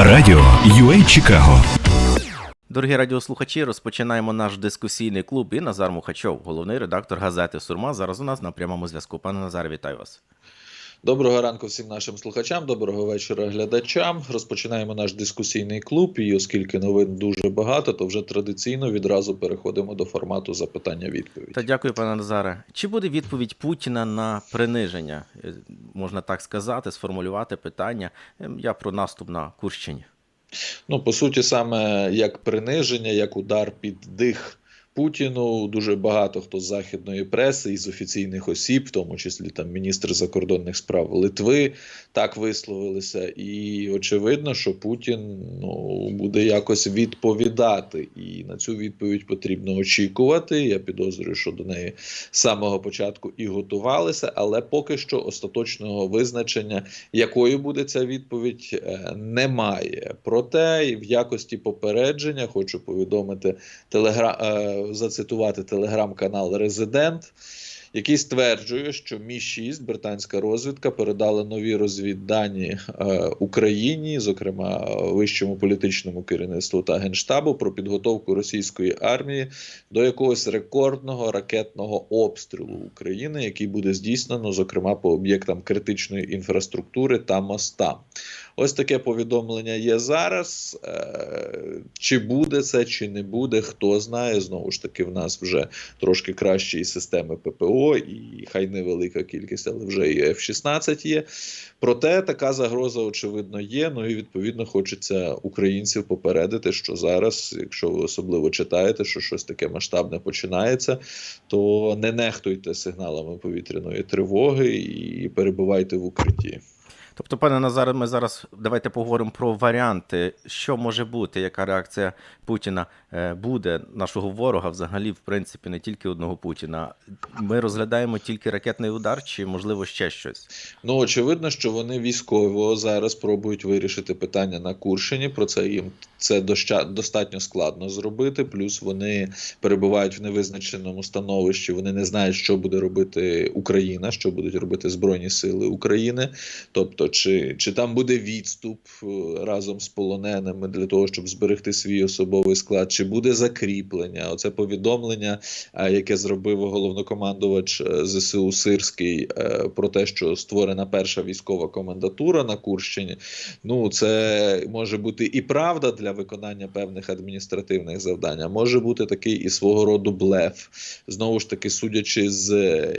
Радіо UA Чикаго. Дорогі радіослухачі, розпочинаємо наш дискусійний клуб. І Назар Мухачов, головний редактор газети Сурма. Зараз у нас на прямому зв'язку. Пане Назар, вітаю вас. Доброго ранку всім нашим слухачам, доброго вечора глядачам. Розпочинаємо наш дискусійний клуб. І оскільки новин дуже багато, то вже традиційно відразу переходимо до формату запитання-відповідь. Та дякую, пане Назаре. Чи буде відповідь Путіна на приниження? Е, Можна так сказати, сформулювати питання. Ем, Я про наступ на Курщині. Ну, по суті, саме як приниження, як удар під дих Путіну. Дуже багато хто з західної преси і з офіційних осіб, в тому числі там міністр закордонних справ Литви, так висловилися. І очевидно, що Путін ну, буде якось відповідати. І на цю відповідь потрібно очікувати. Я підозрюю, що до неї з самого початку і готувалися, але поки що остаточного визначення, якою буде ця відповідь, е, немає. Проте в якості попередження хочу повідомити телегра... зацитувати телеграм-канал Резидент. Який стверджує, що Мі 6 британська розвідка передала нові розвіддані е, Україні, зокрема вищому політичному керівництву та генштабу, про підготовку російської армії до якогось рекордного ракетного обстрілу України, який буде здійснено, зокрема по об'єктам критичної інфраструктури та мостам. Ось таке повідомлення є зараз. Е, Чи буде це, чи не буде, хто знає. Знову ж таки, в нас вже трошки кращі системи ППО, і хай невелика кількість, але вже і F-16 є. Проте така загроза, очевидно, є. Ну і відповідно хочеться українців попередити, що зараз, якщо ви особливо читаєте, що щось таке масштабне починається, то не нехтуйте сигналами повітряної тривоги і перебувайте в укритті. Тобто, пане Назаре, ми зараз давайте поговоримо про варіанти, що може бути, яка реакція Путіна буде нашого ворога, взагалі, в принципі, не тільки одного Путіна. Ми розглядаємо тільки ракетний удар, чи можливо ще щось. Ну очевидно, що вони військово зараз пробують вирішити питання на Курщині. Про це їм це достатньо складно зробити. Плюс вони перебувають в невизначеному становищі. Вони не знають, що буде робити Україна, що будуть робити Збройні Сили України. Тобто, чи, чи там буде відступ е, разом з полоненими для того, щоб зберегти свій особовий склад, чи буде закріплення? Оце повідомлення, е, яке зробив головнокомандувач е, ЗСУ Сирський е, про те, що створена перша військова комендатура на Курщині. Ну, це може бути і правда для виконання певних адміністративних завдань, а може бути такий і свого роду блеф. Знову ж таки, судячи з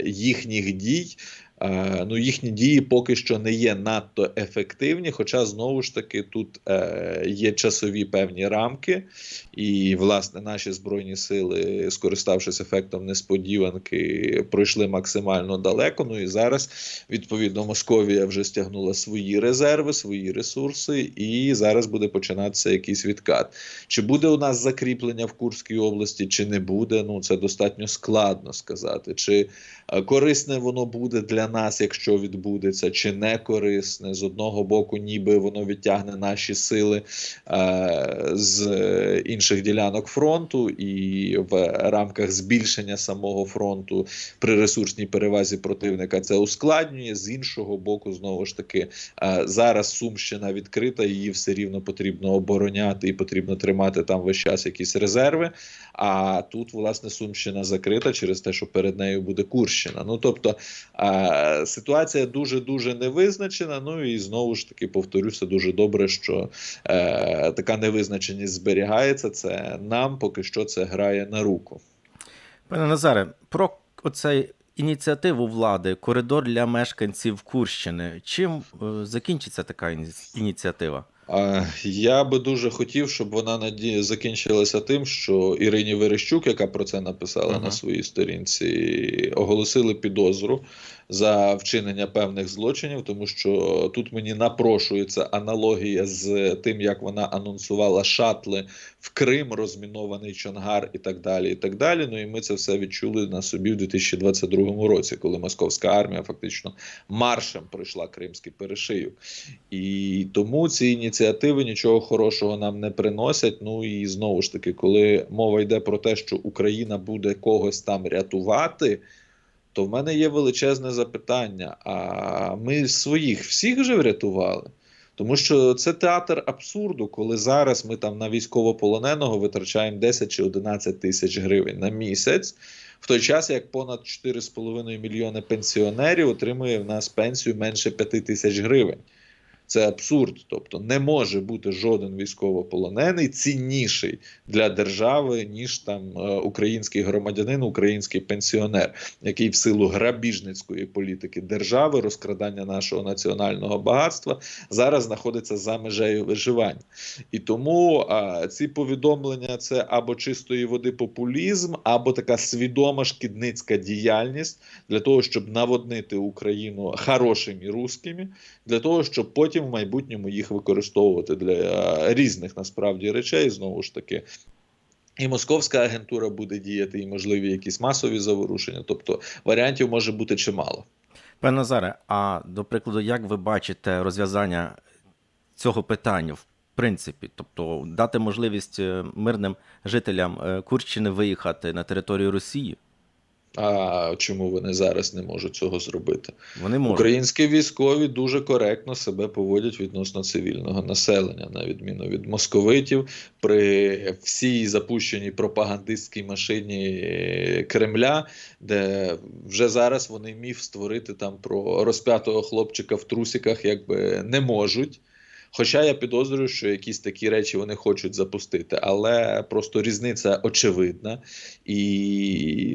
їхніх дій. Е, Ну, їхні дії поки що не є надто ефективні, хоча знову ж таки тут е, є часові певні рамки, і власне наші збройні сили, скориставшись ефектом несподіванки, пройшли максимально далеко. Ну і зараз відповідно Московія вже стягнула свої резерви, свої ресурси, і зараз буде починатися якийсь відкат. Чи буде у нас закріплення в Курській області, чи не буде? Ну це достатньо складно сказати. Чи е, корисне воно буде для нас, якщо відбудеться, чи не корисне. З одного боку, ніби воно відтягне наші сили е, з інших ділянок фронту, і в рамках збільшення самого фронту при ресурсній перевазі противника це ускладнює. З іншого боку, знову ж таки, е, зараз Сумщина відкрита, її все рівно потрібно обороняти і потрібно тримати там весь час якісь резерви. А тут, власне, Сумщина закрита через те, що перед нею буде Курщина. Ну тобто е, ситуація дуже дуже невизначена. Ну і знову ж таки повторюся, дуже добре, що е, така невизначеність зберігається. Це нам поки що це грає на руку. Пане Назаре, про оцей ініціативу влади, коридор для мешканців Курщини. Чим е, закінчиться така ініціатива? Я би дуже хотів, щоб вона наді... закінчилася тим, що Ірині Верещук, яка про це написала Ага. на своїй сторінці, оголосили підозру за вчинення певних злочинів, тому що тут мені напрошується аналогія з тим, як вона анонсувала шатли в Крим, розмінований Чонгар і так далі. І так далі. Ну і ми це все відчули на собі в 2022 році, коли московська армія фактично маршем пройшла кримський перешийок. І тому ці ініціативи нічого хорошого нам не приносять. Ну і знову ж таки, коли мова йде про те, що Україна буде когось там рятувати. То в мене є величезне запитання: а ми своїх всіх вже врятували? Тому що це театр абсурду, коли зараз ми там на військовополоненого витрачаємо 10 чи 11 тисяч гривень на місяць. В той час як понад 4,5 мільйони пенсіонерів отримує в нас пенсію менше 5 тисяч гривень. Це абсурд. Тобто не може бути жоден військовополонений цінніший для держави, ніж там е, український громадянин, український пенсіонер, який в силу грабіжницької політики держави, розкрадання нашого національного багатства зараз знаходиться за межею виживання. І тому а, ці повідомлення це або чистої води популізм, або така свідома шкідницька діяльність для того, щоб наводнити Україну хорошими русскими, для того, щоб потім в майбутньому їх використовувати для е, різних насправді речей. Знову ж таки. І московська агентура буде діяти, і можливі якісь масові заворушення. Тобто варіантів може бути чимало. Пане Назаре, а до прикладу, як ви бачите розв'язання цього питання в принципі? Тобто дати можливість е, мирним жителям е, Курщини виїхати на територію Росії? А чому вони зараз не можуть цього зробити? Вони можуть. Українські військові дуже коректно себе поводять відносно цивільного населення, на відміну від московитів, при всій запущеній пропагандистській машині е, Кремля, де вже зараз вони міф створити там про розп'ятого хлопчика в трусиках, якби не можуть. Хоча я підозрюю, що якісь такі речі вони хочуть запустити, але просто різниця очевидна, і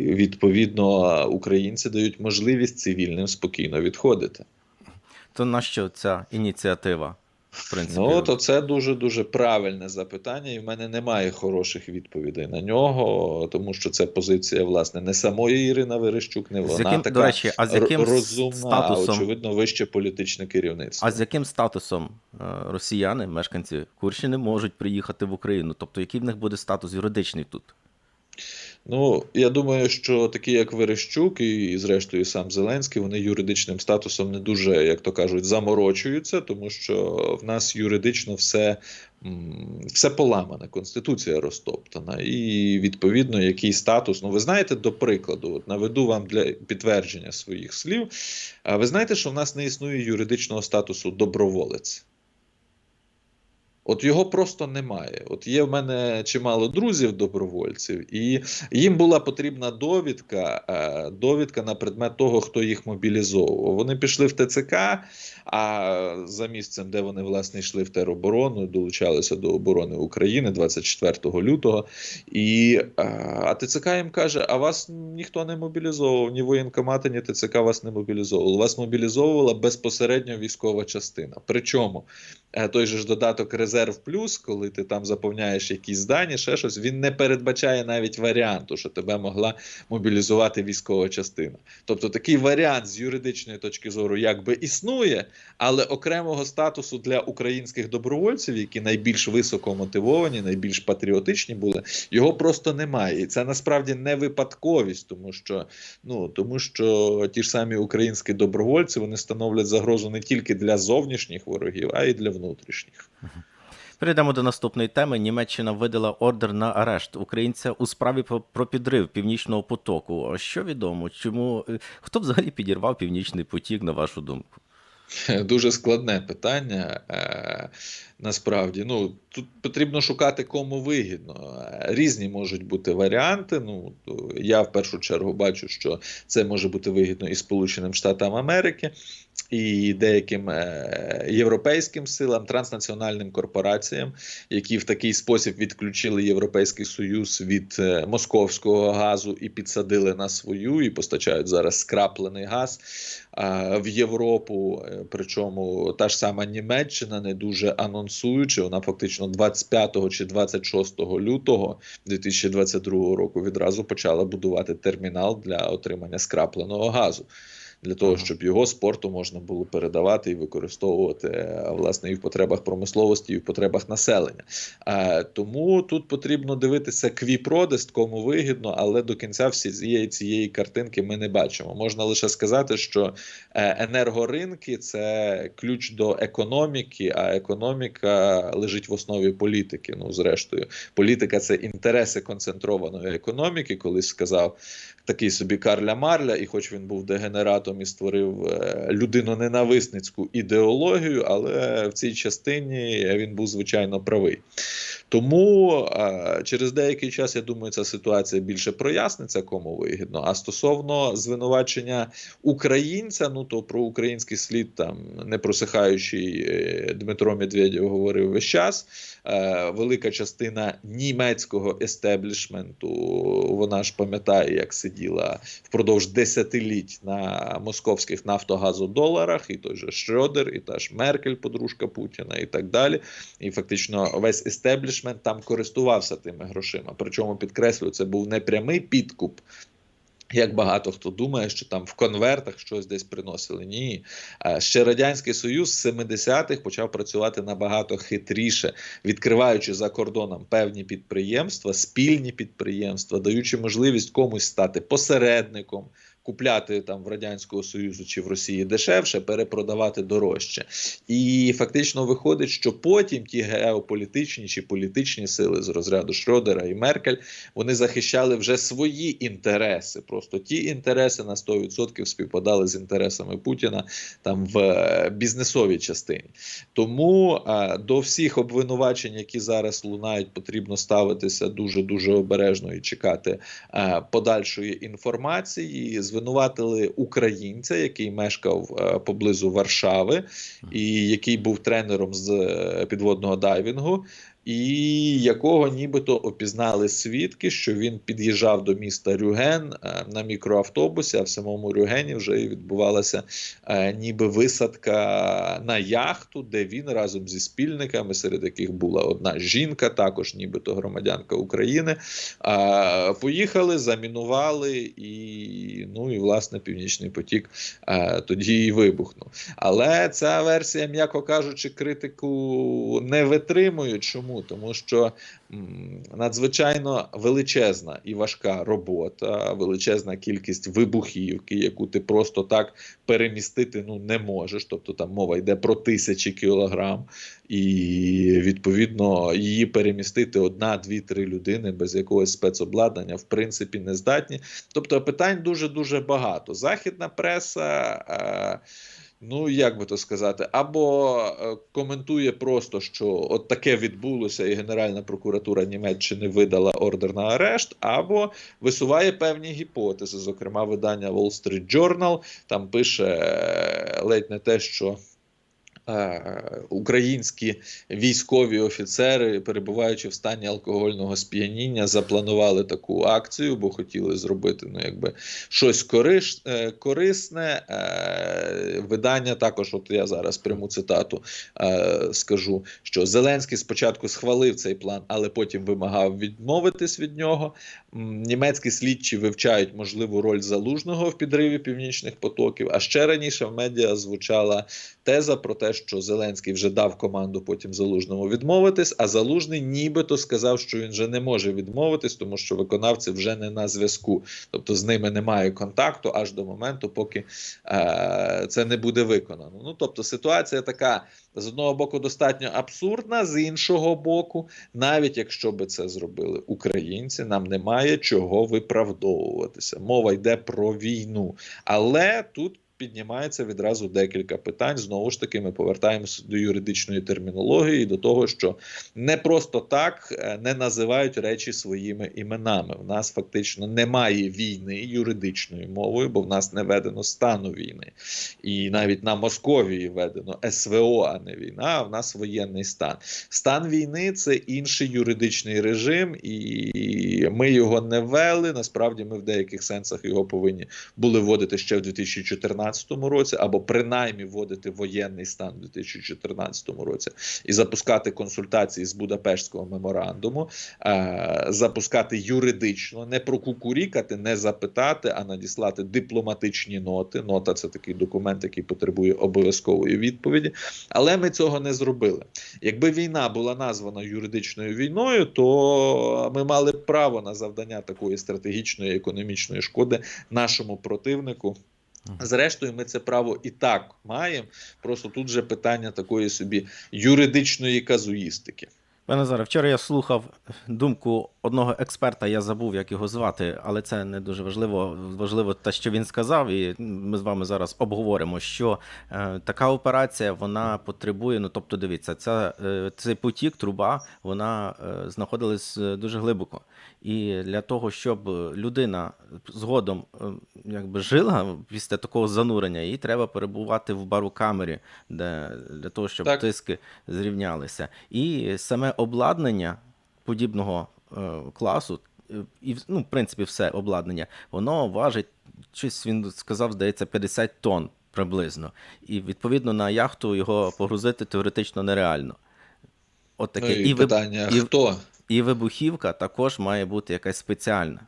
відповідно українці дають можливість цивільним спокійно відходити. То на що ця ініціатива? В принципі, Ну то це дуже дуже правильне запитання, і в мене немає хороших відповідей на нього, тому що це позиція власне не самої Ірина Верещук, не З вона яким, така до речі, а з яким розумна, статусом- а очевидно вище політичне керівництво. А з яким статусом е, росіяни, мешканці Курщини, можуть приїхати в Україну? Тобто, який в них буде статус юридичний тут? Ну, я думаю, що такі, як Верещук і, зрештою, сам Зеленський, вони юридичним статусом не дуже, як то кажуть, заморочуються, тому що в нас юридично все, все поламане, конституція розтоптана. І відповідно, який статус. Ну, ви знаєте, до прикладу, от наведу вам для підтвердження своїх слів. А ви знаєте, що в нас не існує юридичного статусу доброволець. От його просто немає. От є в мене чимало друзів добровольців, і їм була потрібна довідка, е, довідка на предмет того, хто їх мобілізовував. Вони пішли в ТЦК, а за місцем, де вони власне йшли в тероборону, долучалися до оборони України 24 лютого. І е, а ТЦК їм каже: а вас ніхто не мобілізовував, ні воєнкомати, ні ТЦК вас не мобілізовували. Вас мобілізовувала безпосередньо військова частина. Причому е, той же ж додаток Резерв Плюс, коли ти там заповняєш якісь дані, ще щось, він не передбачає навіть варіанту, що тебе могла мобілізувати військова частина. Тобто такий варіант з юридичної точки зору якби існує, але окремого статусу для українських добровольців, які найбільш високо мотивовані, найбільш патріотичні були, його просто немає. І це насправді не випадковість, тому що ну тому що ті ж самі українські добровольці вони становлять загрозу не тільки для зовнішніх ворогів, а й для внутрішніх. Перейдемо до наступної теми. Німеччина видала ордер на арешт українця у справі про- підрив північного потоку. А Що відомо? Чому е, хто взагалі підірвав північний потік, на вашу думку? Дуже складне питання. Е, насправді, ну тут потрібно шукати кому вигідно. Різні можуть бути варіанти. Ну я в першу чергу бачу, що це може бути вигідно і Сполученим Штатам Америки, і деяким е, європейським силам, транснаціональним корпораціям, які в такий спосіб відключили Європейський Союз від е, московського газу і підсадили на свою, і постачають зараз скраплений газ в Європу. Е, Причому та ж сама Німеччина не дуже анонсуючи, вона фактично 25 чи 26 лютого 2022 року відразу почала будувати термінал для отримання скрапленого газу. Для того, щоб його спорту можна було передавати і використовувати е, власне і в потребах промисловості, і в потребах населення. Тому тут потрібно дивитися квіпродест, кому вигідно, але до кінця всієї цієї картинки ми не бачимо. Можна лише сказати, що е, енергоринки це ключ до економіки, а економіка лежить в основі політики. Ну, зрештою, політика це інтереси концентрованої економіки. Колись сказав такий собі Карля Марля, і хоч він був дегенератом І створив е, людиноненависницьку ідеологію, але в цій частині він був звичайно правий. Тому через деякий час я думаю, ця ситуація більше проясниться, кому вигідно. А стосовно звинувачення українця, ну то про український слід там не просихаючий е, Дмитро Медведєв говорив весь час. Е, велика частина німецького естеблішменту, вона ж пам'ятає, як сиділа впродовж десятиліть на московських нафтогазодоларах, і той же Шрёдер, і та ж Меркель, подружка Путіна, і так далі. І фактично весь естеблішмент там користувався тими грошима. Причому підкреслюю, це був не прямий підкуп. Як багато хто думає, що там в конвертах щось десь приносили. Ні. Ще Радянський Союз з 70-х почав працювати набагато хитріше, відкриваючи за кордоном певні підприємства, спільні підприємства, даючи можливість комусь стати посередником, купляти там в Радянського Союзу чи в Росії дешевше, перепродавати дорожче. І фактично виходить, що потім ті геополітичні чи політичні сили з розряду Шрёдера і Меркель вони захищали вже свої інтереси. Просто ті інтереси на 100% співпадали з інтересами Путіна там в е, бізнесовій частині. Тому е, до всіх обвинувачень, які зараз лунають, потрібно ставитися дуже дуже обережно і чекати е, подальшої інформації. Звинуватили українця, який мешкав е, поблизу Варшави, і який був тренером з е, підводного дайвінгу. І якого нібито опізнали свідки, що він під'їжджав до міста Рюген е, на мікроавтобусі, а в самому Рюгені вже відбувалася е, ніби висадка на яхту, де він разом зі спільниками, серед яких була одна жінка, також нібито громадянка України. е, Поїхали, замінували, і ну і власне Північний потік тоді і вибухнув. Але ця версія, м'яко кажучи, критику не витримує. Чому? Тому що надзвичайно величезна і важка робота, величезна кількість вибухівки, яку ти просто так перемістити ну, не можеш. Тобто там мова йде про тисячі кілограм, і відповідно її перемістити одна, дві, три людини без якогось спецобладнання в принципі не здатні. Тобто питань дуже дуже багато. Західна преса. Ну, як би то сказати, або е, коментує просто, що от таке відбулося, і Генеральна прокуратура Німеччини видала ордер на арешт, або висуває певні гіпотези. Зокрема, видання Wall Street Journal там пише е, ледь не те, що. Е, Українські військові офіцери, перебуваючи в стані алкогольного сп'яніння, запланували таку акцію, бо хотіли зробити ну, якби щось кориш, е, корисне. Е, видання також, от я зараз пряму цитату скажу, що Зеленський спочатку схвалив цей план, але потім вимагав відмовитись від нього. Німецькі слідчі вивчають можливу роль залужного в підриві північних потоків. А ще раніше в медіа звучала теза про те, що Зеленський вже дав команду потім залужному відмовитись, а залужний нібито сказав, що він вже не може відмовитись, тому що виконавці вже не на зв'язку, тобто з ними немає контакту аж до моменту, поки е, це не буде виконано. Ну тобто ситуація така з одного боку достатньо абсурдна, з іншого боку, навіть якщо би це зробили українці, нам немає чого виправдовуватися. Мова йде про війну, але тут. Піднімається відразу декілька питань. Знову ж таки, ми повертаємося до юридичної термінології, до того, що не просто так е, не називають речі своїми іменами. В нас фактично немає війни юридичною мовою, бо в нас не ведено стану війни. І навіть на Московії введено СВО, а не війна. А в нас воєнний стан. Стан війни це інший юридичний режим, і ми його не ввели. Насправді, ми в деяких сенсах його повинні були вводити ще в 2014 році, або принаймні вводити воєнний стан у 2014 році і запускати консультації з Будапештського меморандуму, е, запускати юридично, не прокукурікати, не запитати, а надіслати дипломатичні ноти. Нота це такий документ, який потребує обов'язкової відповіді. Але ми цього не зробили. Якби війна була названа юридичною війною, то ми мали право на завдання такої стратегічної економічної шкоди нашому противнику. Зрештою, ми це право і так маємо. Просто тут же питання такої собі юридичної казуїстики. Пане Назаре, вчора я слухав думку одного експерта, я забув, як його звати, але це не дуже важливо. Важливо те, що він сказав, і ми з вами зараз обговоримо, що е, така операція вона потребує. Ну тобто, дивіться, ця, е, цей потік, труба, вона е, знаходилась е, дуже глибоко. І для того, щоб людина згодом е, якби жила після такого занурення, їй треба перебувати в барокамері, де для того, щоб Так. тиски зрівнялися. І саме обладнання подібного е, класу, і ну, в принципі, все обладнання, воно важить щось він сказав, здається, 50 тонн приблизно. І відповідно на яхту його погрузити теоретично нереально. От таке. Ну, і, і питання, і- хто? і вибухівка також має бути якась спеціальна,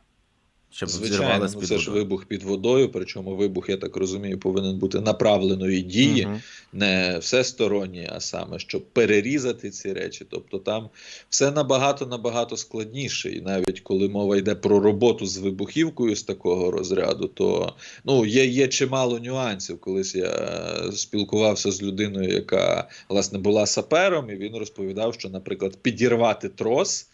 щоб Звичайно, ну, це ж вибух під водою, причому вибух, я так розумію, повинен бути направленої дії, Мгм. не всесторонній, а саме щоб перерізати ці речі. Тобто там все набагато набагато складніше. І навіть коли мова йде про роботу з вибухівкою з такого розряду, то ну є, є чимало нюансів. Колись я е, спілкувався з людиною, яка власне була сапером, і він розповідав, що, наприклад, підірвати трос.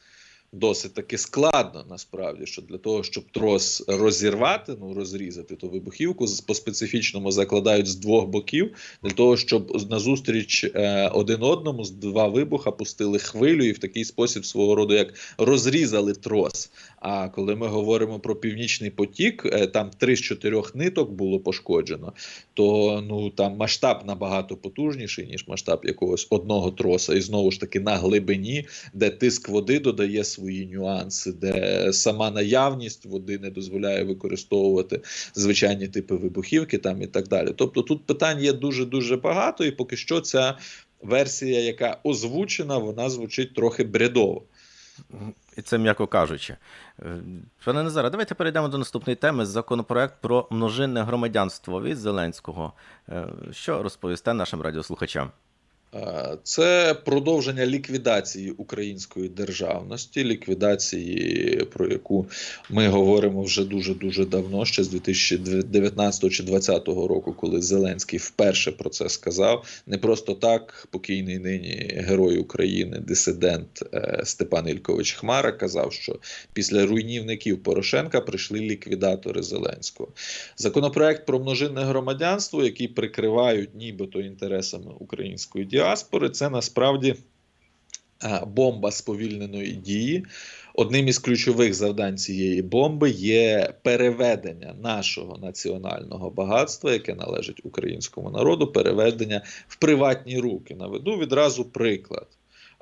Досить таки складно насправді, що для того, щоб трос розірвати, ну розрізати, ту вибухівку по специфічному закладають з двох боків, для того, щоб назустріч е, один одному з два вибуха пустили хвилю і в такий спосіб свого роду як розрізали трос. А коли ми говоримо про північний потік, е, там три з чотирьох ниток було пошкоджено, то ну там масштаб набагато потужніший, ніж масштаб якогось одного троса, і знову ж таки на глибині, де тиск води додає свої нюанси, де сама наявність води не дозволяє використовувати звичайні типи вибухівки, там і так далі. Тобто тут питань є дуже дуже багато, і поки що ця версія, яка озвучена, вона звучить трохи бредово. І це м'яко кажучи. Е, Пане Назаре, давайте перейдемо до наступної теми. Законопроект про множинне громадянство від Зеленського. Е, Що розповісте нашим радіослухачам? Е, Це продовження ліквідації української державності, ліквідації, про яку ми говоримо вже дуже дуже давно, ще з 2019 чи 2020 року, коли Зеленський вперше про це сказав. Не просто так покійний нині герой України, дисидент е, Степан Ількович Хмара казав, що після руйнівників Порошенка прийшли ліквідатори Зеленського. Законопроект про множинне громадянство, який прикривають нібито інтересами української діаспори, це насправді е, бомба сповільненої дії. Одним із ключових завдань цієї бомби є переведення нашого національного багатства, яке належить українському народу, переведення в приватні руки. Наведу відразу приклад.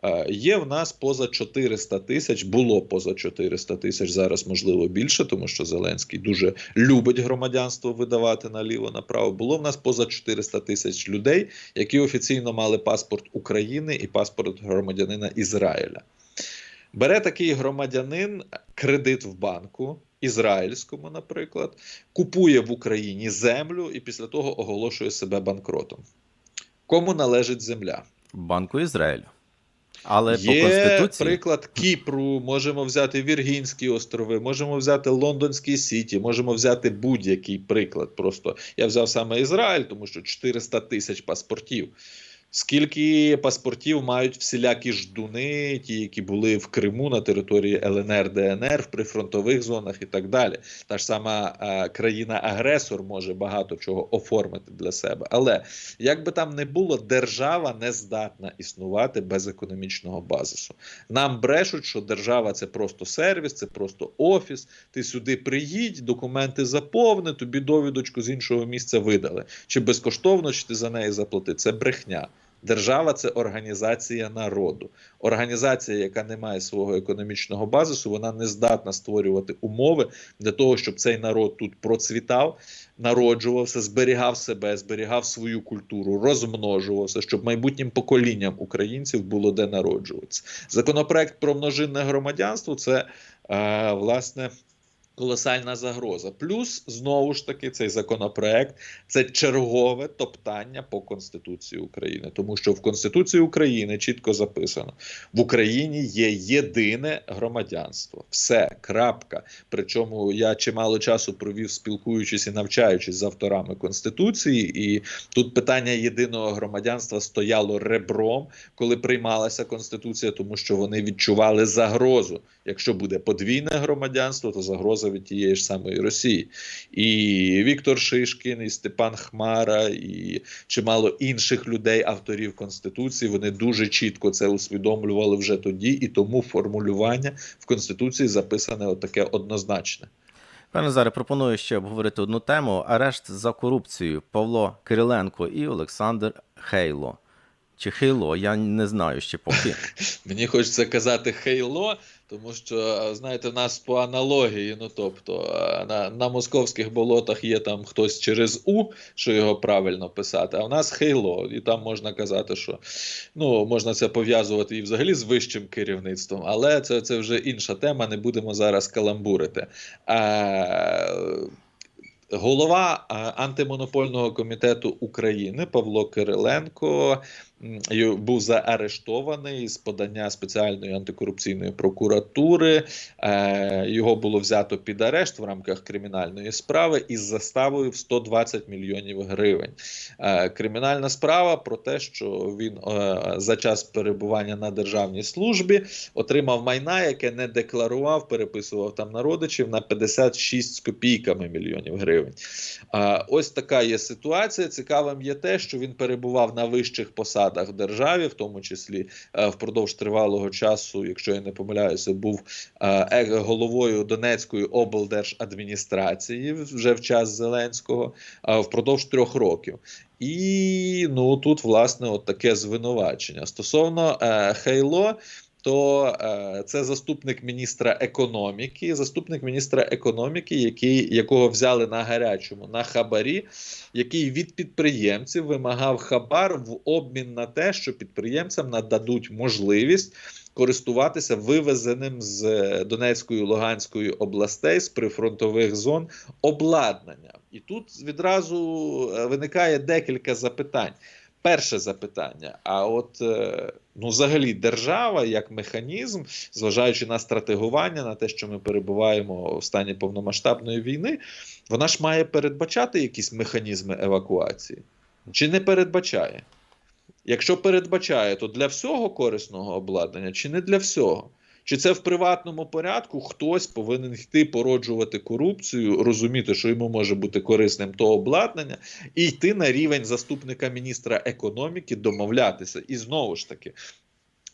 Е, Є в нас поза 400 тисяч, було поза 400 тисяч, зараз можливо більше, тому що Зеленський дуже любить громадянство видавати наліво направо. Було в нас поза 400 тисяч людей, які офіційно мали паспорт України і паспорт громадянина Ізраїля. Бере такий громадянин кредит в банку, ізраїльському, наприклад, купує в Україні землю і після того оголошує себе банкротом. Кому належить земля? Банку Ізраїлю. Але по Конституції приклад Кіпру, можемо взяти Віргінські острови, можемо взяти Лондонський Сіті, можемо взяти будь-який приклад. Просто я взяв саме Ізраїль, тому що 400 тисяч паспортів. Скільки паспортів мають всілякі ждуни, ті, які були в Криму на території ЛНР, ДНР, в прифронтових зонах і так далі. Та ж сама е, країна-агресор може багато чого оформити для себе. Але як би там не було, держава не здатна існувати без економічного базису. Нам брешуть, що держава це просто сервіс, це просто офіс. Ти сюди приїдь, документи заповни, тобі довідочку з іншого місця видали. Чи безкоштовно, чи ти за неї заплати. Це брехня. Держава це організація народу. Організація, яка не має свого економічного базису, вона не здатна створювати умови для того, щоб цей народ тут процвітав, народжувався, зберігав себе, зберігав свою культуру, розмножувався, щоб майбутнім поколінням українців було де народжуватися. Законопроект про множинне громадянство це е, власне колосальна загроза. Плюс, знову ж таки, цей законопроект це чергове топтання по Конституції України, тому що в Конституції України чітко записано: в Україні є єдине громадянство. Все, крапка. Причому я чимало часу провів, спілкуючись і навчаючись з авторами Конституції, і тут питання єдиного громадянства стояло ребром, коли приймалася Конституція, тому що вони відчували загрозу. Якщо буде подвійне громадянство, то загроза від тієї ж самої Росії. І Віктор Шишкін, і Степан Хмара, і чимало інших людей, авторів Конституції, вони дуже чітко це усвідомлювали вже тоді, і тому формулювання в Конституції записане отаке однозначне. Пане Назаре, пропоную ще обговорити одну тему: арешт за корупцію Павло Кириленко і Олександр Хейло. Чи Хейло, я не знаю ще поки. Мені хочеться казати хейло, тому що знаєте, в нас по аналогії, ну тобто на, на московських болотах є там хтось через У, що його правильно писати, а в нас хейло, і там можна казати, що ну можна це пов'язувати і взагалі з вищим керівництвом, але це, це вже інша тема. Не будемо зараз каламбурити. Е, Голова антимонопольного комітету України Павло Кириленко був заарештований з подання спеціальної антикорупційної прокуратури. Е, Його було взято під арешт в рамках кримінальної справи із заставою в 120 мільйонів гривень. Е, Кримінальна справа про те, що він е, за час перебування на державній службі отримав майна, яке не декларував, переписував там на родичів на 56 з копійками мільйонів гривень. Ось така є ситуація. Цікавим є те, що він перебував на вищих посадах в державі, в тому числі е, впродовж тривалого часу, якщо я не помиляюся, був е, е, головою Донецької облдержадміністрації вже в час Зеленського впродовж трьох років. І ну тут власне от таке звинувачення стосовно е, Хейло. То е, це заступник міністра економіки, заступник міністра економіки, який, якого взяли на гарячому на хабарі, який від підприємців вимагав хабар в обмін на те, що підприємцям нададуть можливість користуватися вивезеним з е, Донецької Луганської областей з прифронтових зон обладнанням. І тут відразу е, виникає декілька запитань. Перше запитання: а от ну, взагалі, держава як механізм, зважаючи на стратегування, на те, що ми перебуваємо в стані повномасштабної війни, вона ж має передбачати якісь механізми евакуації, чи не передбачає? Якщо передбачає, то для всього корисного обладнання, чи не для всього? Чи це в приватному порядку хтось повинен йти породжувати корупцію, розуміти, що йому може бути корисним то обладнання, і йти на рівень заступника міністра економіки, домовлятися. І знову ж таки,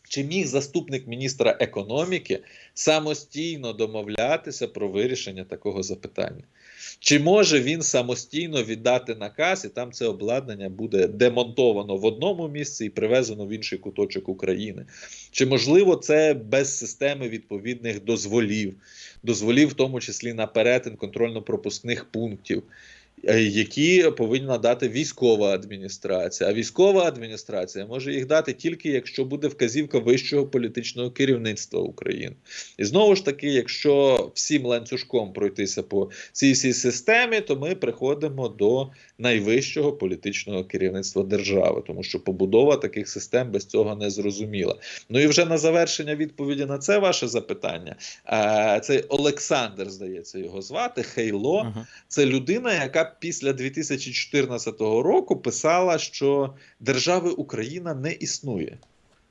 чи міг заступник міністра економіки самостійно домовлятися про вирішення такого запитання? Чи може він самостійно віддати наказ, і там це обладнання буде демонтовано в одному місці і привезено в інший куточок України? Чи можливо це без системи відповідних дозволів, дозволів, в тому числі на перетин контрольно-пропускних пунктів? Е, Які повинна дати військова адміністрація, а військова адміністрація може їх дати тільки якщо буде вказівка вищого політичного керівництва України. І знову ж таки, якщо всім ланцюжком пройтися по цій всій системі, то ми приходимо до найвищого політичного керівництва держави, тому що побудова таких систем без цього не зрозуміла. Ну і вже на завершення відповіді на це ваше запитання. е, Цей Олександр, здається, його звати Хейло. Це людина, яка після 2014 року писала, що держави Україна не існує.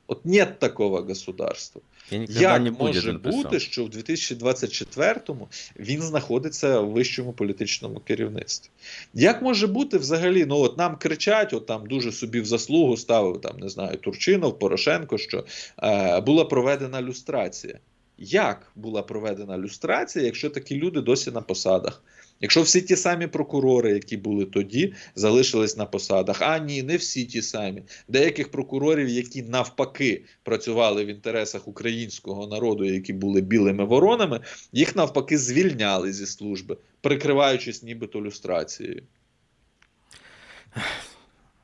От нет такого государства. Я Як не може написав. бути, що в 2024-му він знаходиться в вищому політичному керівництві? Як може бути взагалі? Ну от нам кричать, от там дуже собі в заслугу ставив там, не знаю, Турчинов, Порошенко, що е, була проведена люстрація. Як була проведена люстрація, якщо такі люди досі на посадах? Якщо всі ті самі прокурори, які були тоді, залишились на посадах, а ні, не всі ті самі. Деяких прокурорів, які навпаки працювали в інтересах українського народу, які були білими воронами, їх навпаки звільняли зі служби, прикриваючись нібито люстрацією.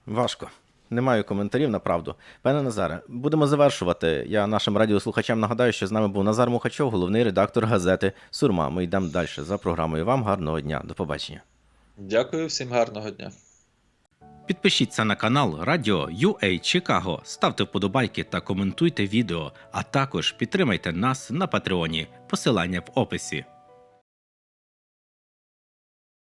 Важко. Не маю коментарів на правду. Пане Назаре, будемо завершувати. Я нашим радіослухачам нагадаю, що з нами був Назар Мухачов, головний редактор газети Сурма. Ми йдемо далі за програмою. Вам гарного дня. До побачення. Дякую, всім гарного дня. Підпишіться на канал Радіо UA Чикаго, ставте вподобайки та коментуйте відео, а також підтримайте нас на Патреоні. Посилання в описі.